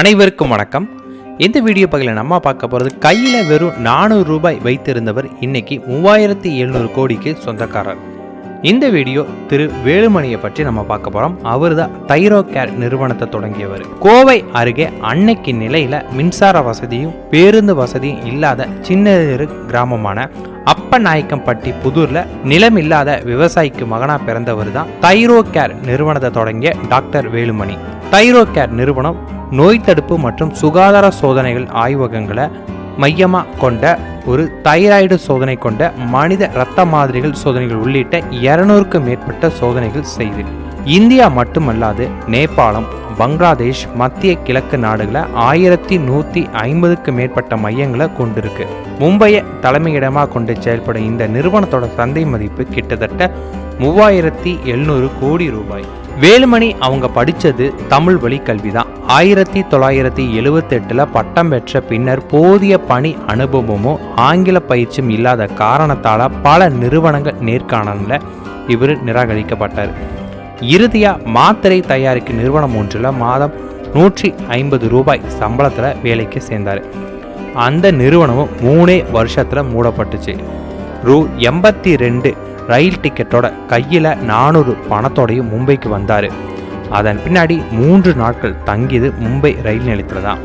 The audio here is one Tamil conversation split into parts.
அனைவருக்கும் வணக்கம். இந்த வீடியோ பகுதியில் நம்ம பார்க்க போகிறது கையில் வெறும் நானூறு ரூபாய் வைத்திருந்தவர் இன்னைக்கு மூவாயிரத்தி எழுநூறு கோடிக்கு சொந்தக்காரர். இந்த வீடியோ திரு வேலுமணியை பற்றி நம்ம பார்க்க போகிறோம் அவர் தான் தைரோ கேர் நிறுவனத்தை தொடங்கியவர். கோவை அருகே அன்னைக்கு நிலையில் மின்சார வசதியும் பேருந்து வசதியும் இல்லாத சின்ன கிராமமான அப்பநாயக்கம்பட்டி புதூர்ல நிலம் இல்லாத விவசாயிக்கு மகனா பிறந்தவர் தான் தைரோ கேர் நிறுவனத்தை தொடங்கிய டாக்டர் வேலுமணி. தைரோ கேர் நிறுவனம் நோய் தடுப்பு மற்றும் சுகாதார சோதனைகள் ஆய்வகங்களை மையமாக கொண்ட ஒரு தைராய்டு சோதனை கொண்ட மனித இரத்த மாதிரிகள் சோதனைகள் உள்ளிட்ட இருநூறுக்கும் மேற்பட்ட சோதனைகள் செய்து இந்தியா மட்டுமல்லாது நேபாளம் பங்களாதேஷ் மத்திய கிழக்கு நாடுகளை ஆயிரத்தி நூற்றி ஐம்பதுக்கு மேற்பட்ட மையங்களை கொண்டிருக்கு. மும்பையை தலைமையிடமாக கொண்டு செயல்படும் இந்த நிறுவனத்தோட சந்தை மதிப்பு கிட்டத்தட்ட மூவாயிரத்தி எழுநூறு கோடி ரூபாய். வேலுமணி அவங்க படித்தது தமிழ் வழி கல்வி தான் ஆயிரத்தி தொள்ளாயிரத்தி எழுவத்தெட்டில் பட்டம் பெற்ற பின்னர் போதிய பணி அனுபவமும் ஆங்கில பயிற்சியும் இல்லாத காரணத்தால் பல நிறுவனங்கள் நேர்காணலில் இவர் நிராகரிக்கப்பட்டார். இறுதியாக மாத்திரை தயாரிக்கும் நிறுவனம் ஒன்றில் மாதம் நூற்றி ஐம்பது ரூபாய் சம்பளத்தில் வேலைக்கு சேர்ந்தார். அந்த நிறுவனமும் மூணே வருஷத்தில் மூடப்பட்டுச்சு. ரூ எண்பத்தி ரெண்டு ரயில் டிக்கெட்டோட கையில் நானூறு பணத்தோடையும் மும்பைக்கு வந்தார். அதன் பின்னாடி மூன்று நாட்கள் தங்கியது மும்பை ரயில் நிலையத்தில் தான்.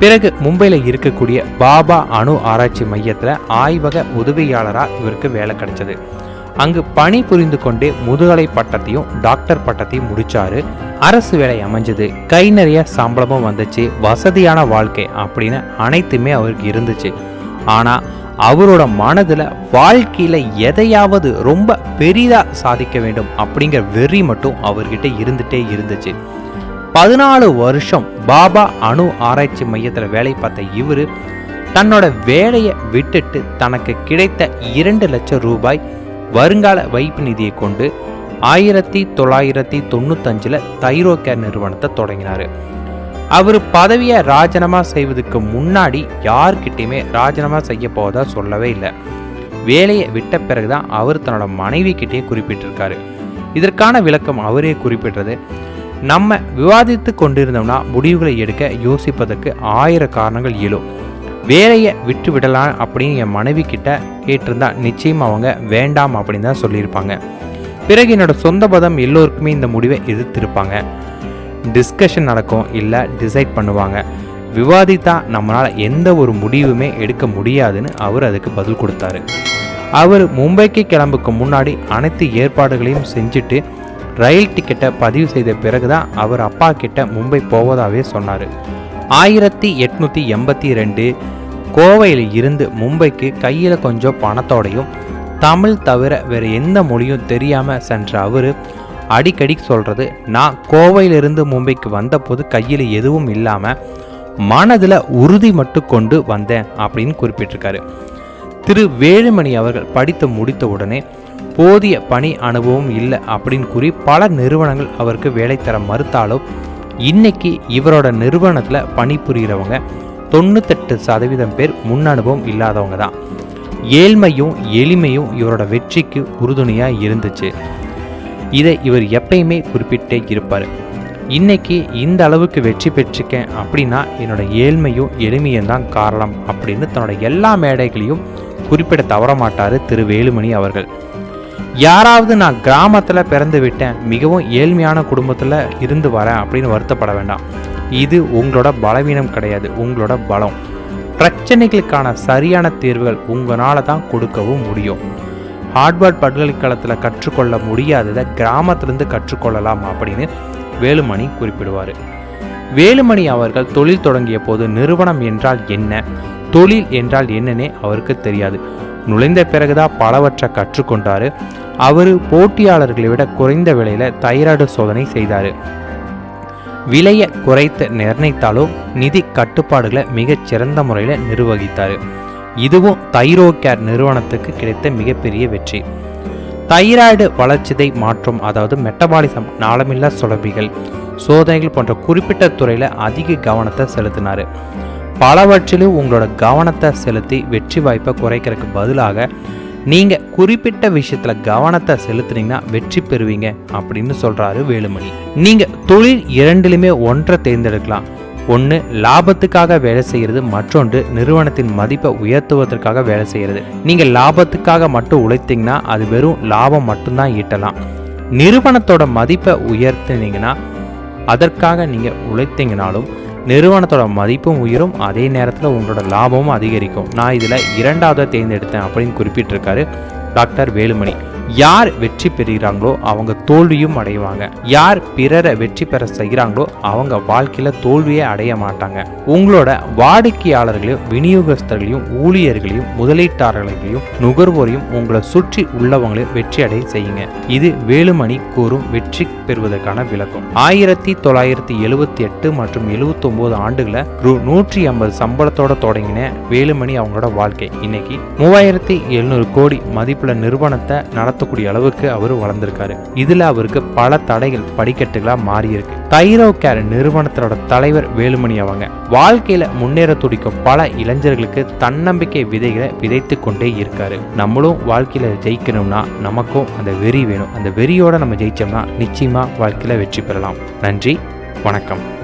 பிறகு மும்பையில் இருக்கக்கூடிய பாபா அணு ஆராய்ச்சி மையத்தில் ஆய்வக உதவியாளராக இவருக்கு வேலை கிடைச்சது. அங்கு பணி புரிந்து கொண்டே முதுகலை பட்டத்தையும் டாக்டர் பட்டத்தையும் முடித்தாரு அரசு வேலை அமைஞ்சது. கை நிறைய சம்பளமும் வந்துச்சு. வசதியான வாழ்க்கை அப்படின்னு அனைத்துமே அவருக்கு இருந்துச்சு. ஆனால் அவரோட மனதில் வாழ்க்கையில் எதையாவது ரொம்ப பெரிதாக சாதிக்க வேண்டும் அப்படிங்கிற வெறி மட்டும் அவர்கிட்ட இருந்துகிட்டே இருந்துச்சு. பதினாலு வருஷம் பாபா அணு ஆராய்ச்சி மையத்தில் வேலை பார்த்த இவர் தன்னோட வேலையை விட்டுட்டு தனக்கு கிடைத்த இரண்டு லட்சம் ரூபாய் வருங்கால வைப்பு நிதியை கொண்டு ஆயிரத்தி தொள்ளாயிரத்தி தொண்ணூத்தஞ்சில் தைரோ கேர் நிறுவனத்தை தொடங்கினார். அவர் பதவியை ராஜினாமா செய்வதுக்கு முன்னாடி யார்கிட்டையுமே ராஜினாமா செய்ய போவதா சொல்லவே இல்லை. வேலையை விட்ட பிறகுதான் அவர் தன்னோட மனைவி கிட்டேயே குறிப்பிட்டிருக்காரு. இதற்கான விளக்கம் அவரே குறிப்பிட்டது. நம்ம விவாதித்து கொண்டிருந்தோம்னா முடிவுகளை எடுக்க யோசிப்பதற்கு ஆயிரம் காரணங்கள் இயலும் வேலையை விட்டு விடலாம் அப்படின்னு என் மனைவி கிட்ட கேட்டிருந்தா நிச்சயம் அவங்க வேண்டாம் அப்படின்னு தான் சொல்லியிருப்பாங்க. பிறகு என்னோட சொந்த பதம் எல்லோருக்குமே இந்த முடிவை எதிர்த்திருப்பாங்க. டிஸ்கஷன் நடக்கும் இல்லை டிசைட் பண்ணுவாங்க. விவாதித்தா நம்மளால் எந்த ஒரு முடிவுமே எடுக்க முடியாதுன்னு அவர் அதுக்கு பதில் கொடுத்தாரு. அவர் மும்பைக்கு கிளம்புக்கு முன்னாடி அனைத்து ஏற்பாடுகளையும் செஞ்சுட்டு ரயில் டிக்கெட்டை பதிவு செய்த பிறகு தான் அவர் அப்பா கிட்ட மும்பை போவதாகவே சொன்னார். ஆயிரத்தி எட்நூற்றி எண்பத்தி ரெண்டு கோவையில் இருந்து மும்பைக்கு கையில் கொஞ்சம் பணத்தோடையும் தமிழ் தவிர வேறு எந்த மொழியும் தெரியாமல் சென்ற அவர் அடிக்கடி சொல்கிறது நான் கோவையிலிருந்து மும்பைக்கு வந்தபோது கையில் எதுவும் இல்லாமல் மனதில் உறுதி மட்டும் கொண்டு வந்தேன் அப்படின்னு குறிப்பிட்டிருக்காரு. திரு வேலுமணி அவர்கள் படித்து முடித்த உடனே போதிய பணி அனுபவம் இல்லை அப்படின்னு கூறி பல நிறுவனங்கள் அவருக்கு வேலை தர மறுத்தாலும் இன்னைக்கு இவரோட நிறுவனத்தில் பணிபுரிகிறவங்க தொண்ணூத்தெட்டு சதவீதம் பேர் முன் அனுபவம் இல்லாதவங்க தான். ஏழ்மையும் எளிமையும் இவரோட வெற்றிக்கு உறுதுணையாக இருந்துச்சு. இதை இவர் எப்பயுமே குறிப்பிட்டே இருப்பார். இன்னைக்கு இந்த அளவுக்கு வெற்றி பெற்றிருக்கேன் அப்படின்னா என்னோட ஏழ்மையும் எளிமையும் தான் காரணம் அப்படின்னு தன்னோட எல்லா மேடைகளையும் குறிப்பிட தவற மாட்டார் திரு வேலுமணி அவர்கள். யாராவது நான் கிராமத்தில் பிறந்து விட்டேன் மிகவும் ஏழ்மையான குடும்பத்தில் இருந்து வரேன் அப்படின்னு வருத்தப்பட வேண்டாம். இது உங்களோட பலவீனம் கிடையாது உங்களோட பலம். பிரச்சனைகளுக்கான சரியான தீர்வுகள் உங்களால் தான் கொடுக்கவும் முடியும். ஹார்ட்வர்ட் பல்கலைக்கழகத்தில் கற்றுக்கொள்ள முடியாததை கிராமத்திலிருந்து கற்றுக்கொள்ளலாம் அப்படின்னு வேலுமணி குறிப்பிடுவார். வேலுமணி அவர்கள் தொழில் தொடங்கிய போது நிறுவனம் என்றால் என்ன? தொழில் என்றால் என்னன்னே அவருக்கு தெரியாது. நுழைந்த பிறகுதான் பலவற்றை கற்றுக்கொண்டாரு. அவர் போட்டியாளர்களை விட குறைந்த விலையில் தைராய்டு சோதனை செய்தார். விலையை குறைத்து நிர்ணயித்தாலும் நிதி கட்டுப்பாடுகளை மிகச் சிறந்த முறையில் நிர்வகித்தார். இதுவும் தைரோ கேர் நிறுவனத்துக்கு கிடைத்த மிகப்பெரிய வெற்றி. தைராய்டு வளர்ச்சிதை மாற்றம் அதாவது மெட்டபாலிசம் நாளமில்லா சுலபிகள் சோதனைகள் போன்ற குறிப்பிட்ட துறையில் அதிக கவனத்தை செலுத்தினார். பலவற்றிலும் உங்களோட கவனத்தை செலுத்தி வெற்றி வாய்ப்பை குறைக்கிறதுக்கு பதிலாக நீங்கள் குறிப்பிட்ட விஷயத்தில் கவனத்தை செலுத்துனீங்கன்னா வெற்றி பெறுவீங்க அப்படின்னு சொல்கிறாரு வேலுமணி. நீங்கள் தொழில் இரண்டிலுமே ஒன்றை தேர்ந்தெடுக்கலாம். ஒன்று லாபத்துக்காக வேலை செய்கிறது மற்றொன்று நிறுவனத்தின் மதிப்பை உயர்த்துவதற்காக வேலை செய்கிறது நீங்கள் லாபத்துக்காக மட்டும் உழைத்தீங்கன்னா அது வெறும் லாபம் மட்டும்தான் ஈட்டலாம். நிறுவனத்தோட மதிப்பை உயர்த்தினீங்கன்னா அதற்காக நீங்கள் உழைத்தீங்கனாலும் நிறுவனத்தோட மதிப்பும் உயரும் அதே நேரத்தில் உங்களோட லாபமும் அதிகரிக்கும். நான் இதில் இரண்டாவதை தேர்ந்தெடுத்தேன் அப்படின்னு குறிப்பிட்டிருக்காரு டாக்டர் வேலுமணி. யார் வெற்றி பெறுகிறாங்களோ அவங்க தோல்வியும் அடைவாங்க. யார் பிறரை வெற்றி பெற செய்கிறாங்களோ அவங்க வாழ்க்கையில் தோல்வியை அடைய மாட்டாங்க. உங்களோட வாடிக்கையாளர்களையும் விநியோகஸ்தர்களையும் ஊழியர்களையும் முதலீட்டாளர்களையும் நுகர்வோரையும் உங்களை சுற்றி உள்ளவங்களையும் வெற்றி அடைய செய்யுங்க. இது வேலுமணி கூறும் வெற்றி பெறுவதற்கான விளக்கம். ஆயிரத்தி தொள்ளாயிரத்தி எழுபத்தி எட்டு மற்றும் எழுபத்தி ஒன்பது ஆண்டுகளில் ரூ நூற்றி ஐம்பது சம்பளத்தோட தொடங்கின வேலுமணி அவங்களோட வாழ்க்கை. இன்னைக்கு மூவாயிரத்தி எழுநூறு கோடி மதிப்புள்ள நிறுவனத்தை நடத்த நடத்தக்கூடிய அளவுக்கு அவர் வளர்ந்திருக்காரு. இதுல அவருக்கு பல தடைகள் படிக்கட்டுகளா மாறி இருக்கு தைரோ கேர் நிறுவனத்தோட தலைவர் வேலுமணி அவங்க வாழ்க்கையில முன்னேற துடிக்கும் பல இளைஞர்களுக்கு தன்னம்பிக்கை விதைகளை விதைத்து கொண்டே இருக்காரு. நம்மளும் வாழ்க்கையில ஜெயிக்கணும்னா நமக்கும் அந்த வெறி வேணும். அந்த வெறியோட நம்ம ஜெயிச்சோம்னா நிச்சயமா வாழ்க்கையில வெற்றி பெறலாம். நன்றி வணக்கம்.